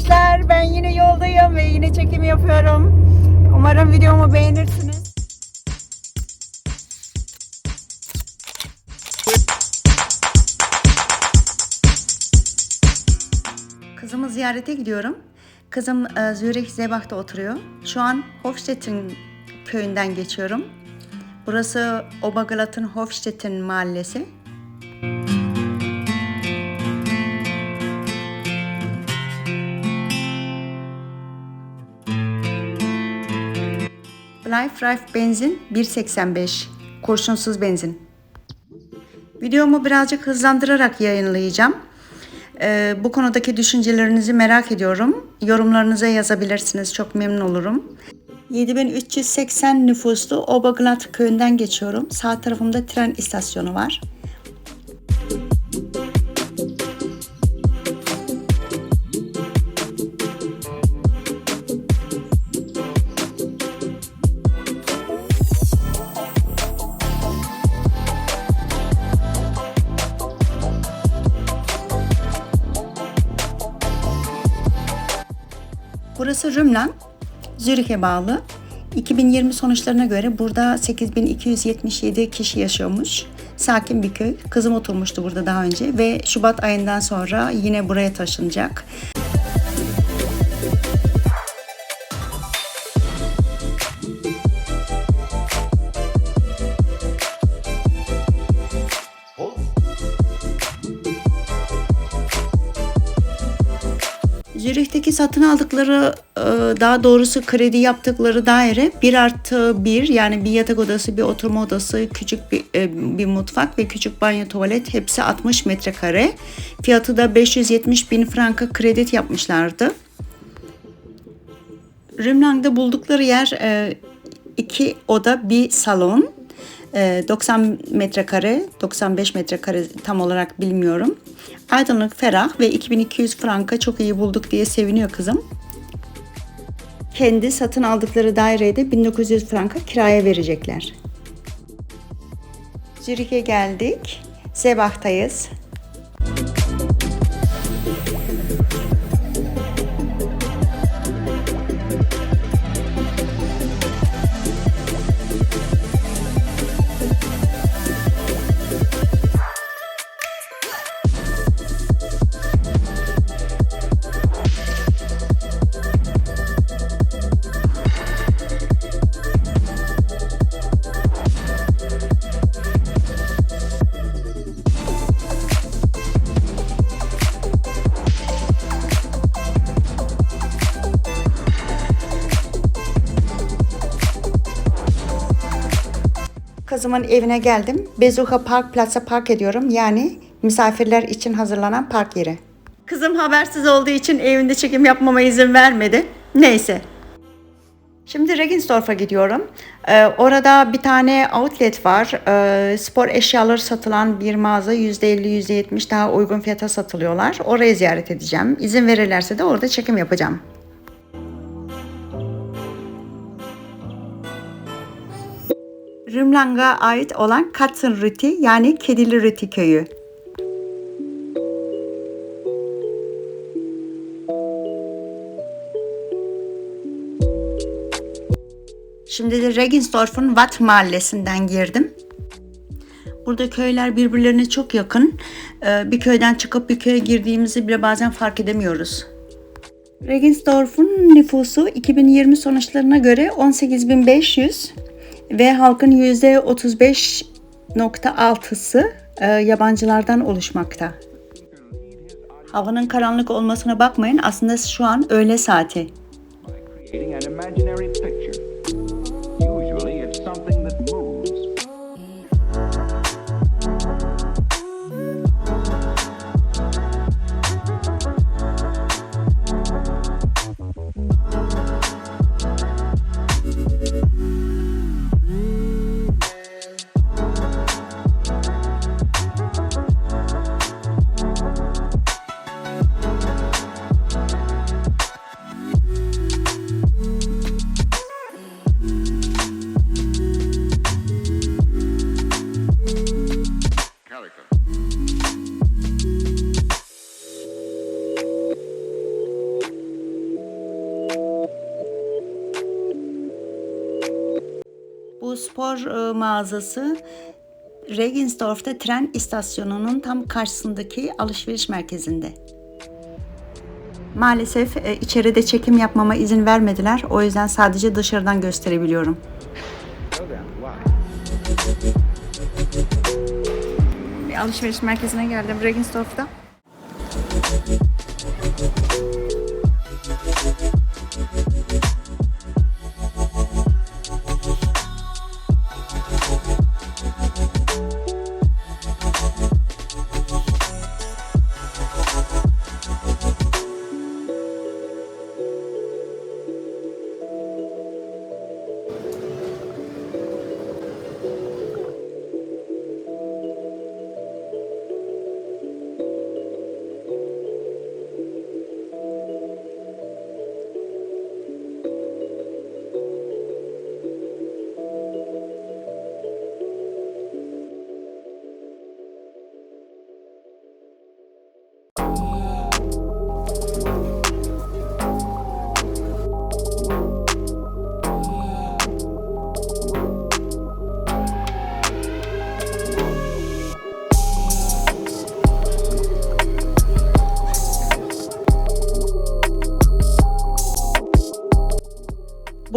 arkadaşlar. Ben yine yoldayım ve yine çekim yapıyorum. Umarım videomu beğenirsiniz. Kızımı ziyarete gidiyorum. Kızım e, Zürich Zebach'ta oturuyor. Şu an Hofstettin köyünden geçiyorum. Burası Oberglatt'ın Hofstettin mahallesi. Life Life benzin 1.85 kurşunsuz benzin. Videomu birazcık hızlandırarak yayınlayacağım. Ee, bu konudaki düşüncelerinizi merak ediyorum. Yorumlarınıza yazabilirsiniz. Çok memnun olurum. 7380 nüfuslu Oberglatt köyünden geçiyorum. Sağ tarafımda tren istasyonu var. Burası Rümlan, Zürih'e bağlı. 2020 sonuçlarına göre burada 8277 kişi yaşıyormuş. Sakin bir köy. Kızım oturmuştu burada daha önce ve Şubat ayından sonra yine buraya taşınacak. Zürih'teki satın aldıkları e, daha doğrusu kredi yaptıkları daire 1 artı 1 yani bir yatak odası, bir oturma odası, küçük bir, e, bir mutfak ve küçük banyo tuvalet hepsi 60 metrekare. Fiyatı da 570 bin franka kredi yapmışlardı. Rümlang'da buldukları yer e, iki oda bir salon. E, 90 metrekare, 95 metrekare tam olarak bilmiyorum. Aydınlık, ferah ve 2200 franka çok iyi bulduk diye seviniyor kızım. Kendi satın aldıkları daireye de 1900 franka kiraya verecekler. Zürih'e geldik. Zebach'tayız. Kızımın evine geldim. Bezuha Park Plaza park ediyorum. Yani misafirler için hazırlanan park yeri. Kızım habersiz olduğu için evinde çekim yapmama izin vermedi. Neyse. Şimdi Regensdorf'a gidiyorum. Ee, orada bir tane outlet var. Ee, spor eşyaları satılan bir mağaza %50 %70 daha uygun fiyata satılıyorlar. Orayı ziyaret edeceğim. İzin verirlerse de orada çekim yapacağım. Rümlang'a ait olan Katzenrüti yani Kedili Rüti köyü. Şimdi de Regensdorf'un Watt mahallesinden girdim. Burada köyler birbirlerine çok yakın. Ee, Bir köyden çıkıp bir köye girdiğimizi bile bazen fark edemiyoruz. Regensdorf'un nüfusu 2020 sonuçlarına göre 18.500 ve halkın %35.6'sı e, yabancılardan oluşmakta. Havanın karanlık olmasına bakmayın aslında şu an öğle saati. E, mağazası Regensdorf'ta tren istasyonunun tam karşısındaki alışveriş merkezinde. Maalesef e, içeride çekim yapmama izin vermediler. O yüzden sadece dışarıdan gösterebiliyorum. Bir alışveriş merkezine geldim Regensdorf'ta.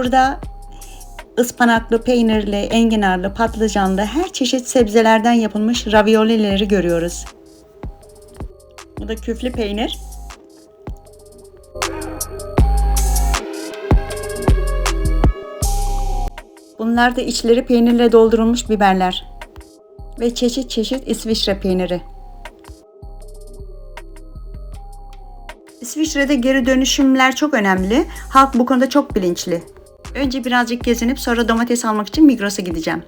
Burada ıspanaklı, peynirli, enginarlı, patlıcanlı her çeşit sebzelerden yapılmış raviolileri görüyoruz. Bu da küflü peynir. Bunlar da içleri peynirle doldurulmuş biberler. Ve çeşit çeşit İsviçre peyniri. İsviçre'de geri dönüşümler çok önemli. Halk bu konuda çok bilinçli. Önce birazcık gezinip sonra domates almak için Migros'a gideceğim.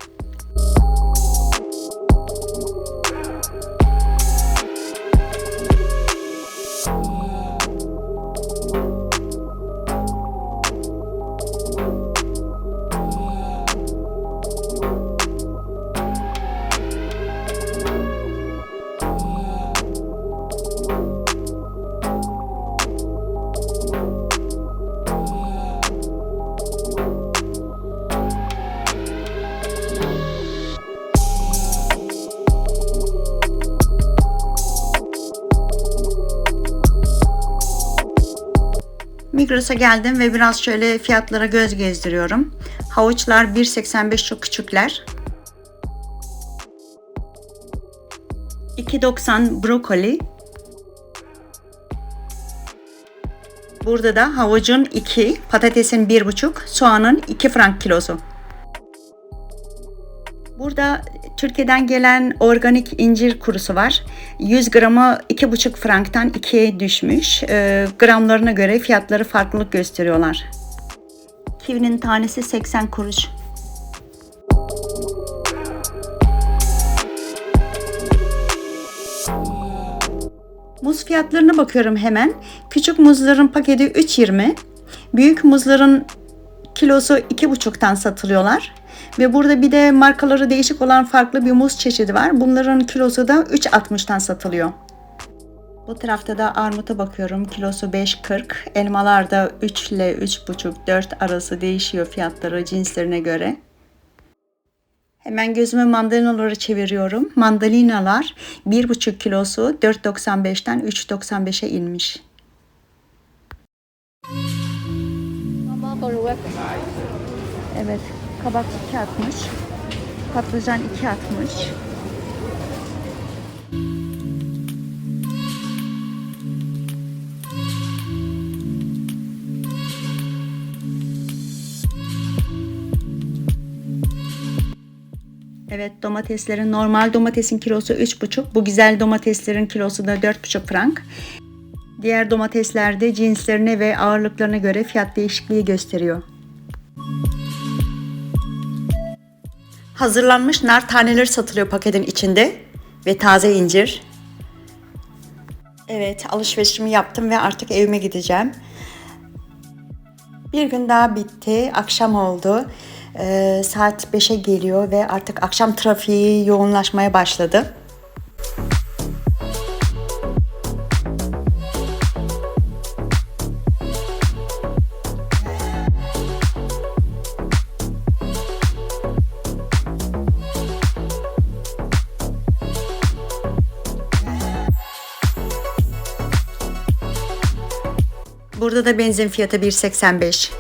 Migros'a geldim ve biraz şöyle fiyatlara göz gezdiriyorum. Havuçlar 1.85 çok küçükler. 2.90 brokoli. Burada da havucun 2, patatesin 1.5, soğanın 2 frank kilosu. Burada Türkiye'den gelen organik incir kurusu var. 100 gramı 2,5 franktan 2'ye düşmüş. Ee, gramlarına göre fiyatları farklılık gösteriyorlar. Kivinin tanesi 80 kuruş. Muz fiyatlarına bakıyorum hemen. Küçük muzların paketi 3.20. Büyük muzların kilosu 2,5'tan satılıyorlar. Ve burada bir de markaları değişik olan farklı bir muz çeşidi var. Bunların kilosu da 3.60'tan satılıyor. Bu tarafta da armuta bakıyorum. Kilosu 5.40. Elmalar da 3 ile 3.5-4 arası değişiyor fiyatları cinslerine göre. Hemen gözümü mandalinalara çeviriyorum. Mandalinalar 1,5 kilosu 4.95'ten 3.95'e inmiş. Evet, kabak 2.60. Patlıcan 2.60. Evet domateslerin normal domatesin kilosu 3,5. Bu güzel domateslerin kilosu da 4,5 frank. Diğer domateslerde cinslerine ve ağırlıklarına göre fiyat değişikliği gösteriyor. Hazırlanmış nar taneleri satılıyor paketin içinde ve taze incir. Evet alışverişimi yaptım ve artık evime gideceğim. Bir gün daha bitti. Akşam oldu. Ee, saat 5'e geliyor ve artık akşam trafiği yoğunlaşmaya başladı. Burada da benzin fiyatı 1.85.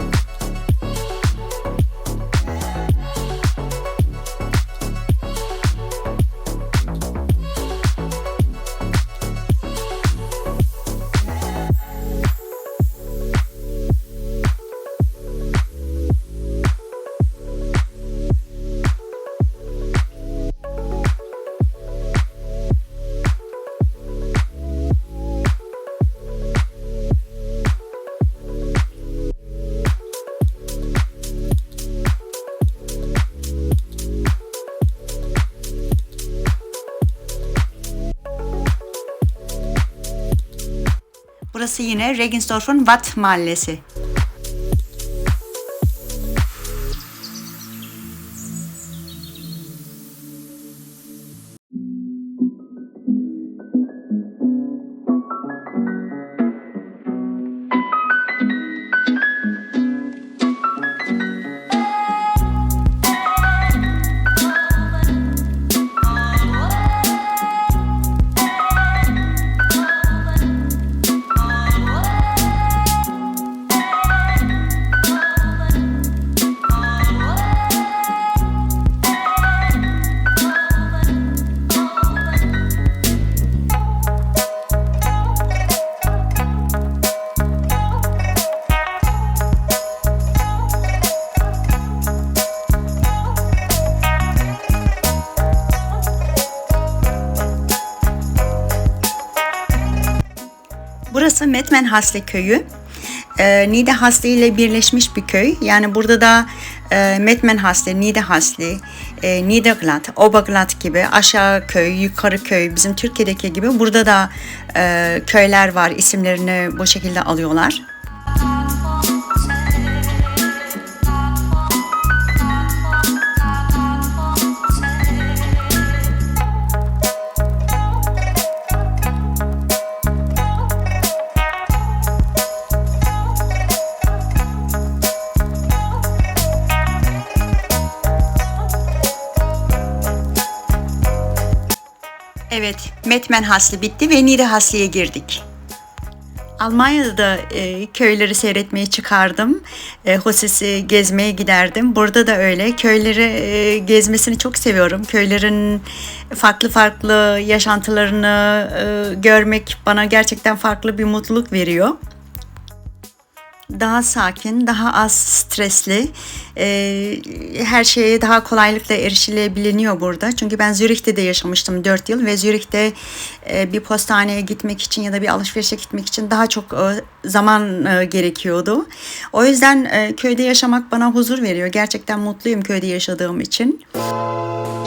Burası yine Regensdorf'un Watt mahallesi. Metmen Hasle köyü. E, Nide Hasle ile birleşmiş bir köy. Yani burada da e, Metmen Hasle, Nide Hasle, e, Niederglatt, Oberglatt gibi aşağı köy, yukarı köy bizim Türkiye'deki gibi burada da e, köyler var. İsimlerini bu şekilde alıyorlar. Metmen Hasli bitti ve Nide Hasli'ye girdik. Almanya'da da e, köyleri seyretmeye çıkardım. E, Hoses'i gezmeye giderdim. Burada da öyle. Köyleri e, gezmesini çok seviyorum. Köylerin farklı farklı yaşantılarını e, görmek bana gerçekten farklı bir mutluluk veriyor daha sakin, daha az stresli, e, her şeye daha kolaylıkla erişilebiliniyor burada. Çünkü ben Zürih'te de yaşamıştım 4 yıl ve Zürih'te e, bir postaneye gitmek için ya da bir alışverişe gitmek için daha çok e, zaman e, gerekiyordu. O yüzden e, köyde yaşamak bana huzur veriyor. Gerçekten mutluyum köyde yaşadığım için. Burada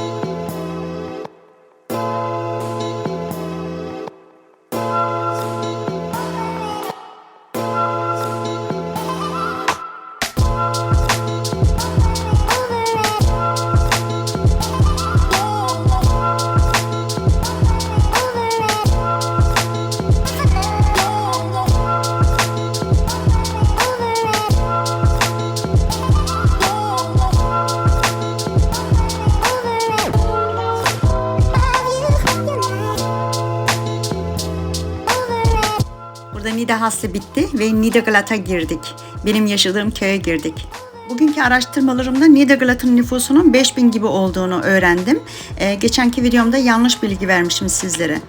Nida Hasli bitti ve Nideglat'a girdik. Benim yaşadığım köye girdik. Bugünkü araştırmalarımda Nideglat'ın nüfusunun 5000 gibi olduğunu öğrendim. Ee, geçenki videomda yanlış bilgi vermişim sizlere.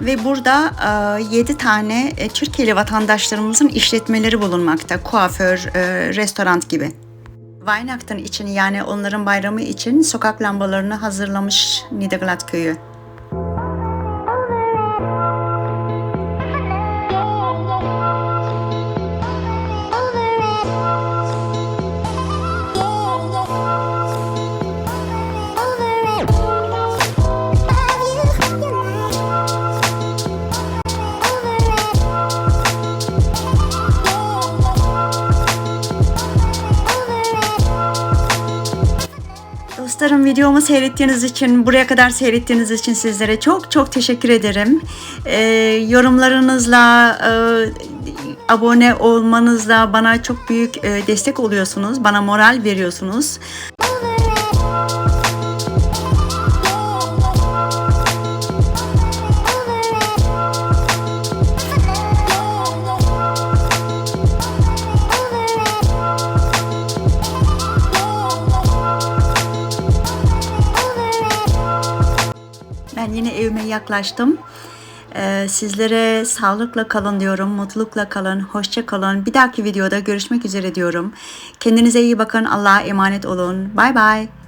Ve burada e, 7 tane e, Türkiye'li vatandaşlarımızın işletmeleri bulunmakta. Kuaför, e, restoran gibi. Weihnachten için yani onların bayramı için sokak lambalarını hazırlamış Nideglat köyü. Dostlarım videomu seyrettiğiniz için, buraya kadar seyrettiğiniz için sizlere çok çok teşekkür ederim. Ee, yorumlarınızla, e, abone olmanızla bana çok büyük e, destek oluyorsunuz. Bana moral veriyorsunuz. Yaklaştım. Ee, sizlere sağlıkla kalın diyorum, mutlulukla kalın, hoşça kalın. Bir dahaki videoda görüşmek üzere diyorum. Kendinize iyi bakın, Allah'a emanet olun. Bye bye.